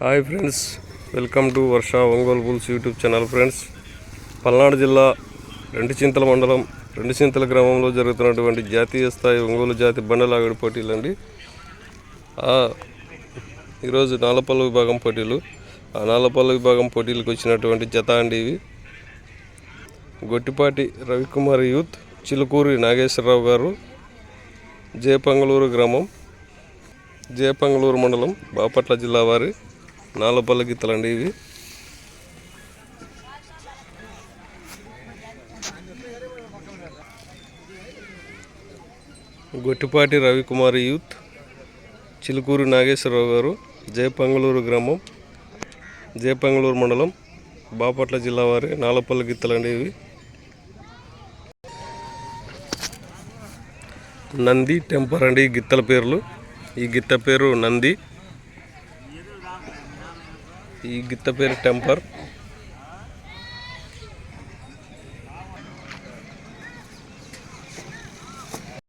Hi friends welcome to Varsha Ongole bulls YouTube channel friends. Palnadu జిల్లా రెండు చింతల మండలం రెండు చింతల గ్రామంలో జరుగుతున్నటువంటి జాతీయ స్థాయి ఒంగోలు జాతి బండలాగడి పోటీలు అండి. ఈరోజు నాలపల్లి విభాగం పోటీలు. ఆ నాలపల్లి విభాగం పోటీలకు వచ్చినటువంటి జత అండి ఇవి. గొట్టిపాటి రవికుమార్ యూత్ చిలుకూరి నాగేశ్వరరావు గారు జయపంగళూరు గ్రామం జయపంగళూరు మండలం బాపట్ల జిల్లా వారి. నాలపల్లి గిత్తలండి ఇవి. గొట్టిపాటి రవికుమార్ యూత్ చిలుకూరు నాగేశ్వరరావు గారు జయపంగళూరు గ్రామం జయపంగళూరు మండలం బాపట్ల జిల్లా వారి నాలపల్లి గిత్తలండి ఇవి. నంది టెంపర్ అండి ఈ గిత్తల పేర్లు. ఈ గిత్త పేరు నంది. ఈ గిత్త పేరు టెంపర్.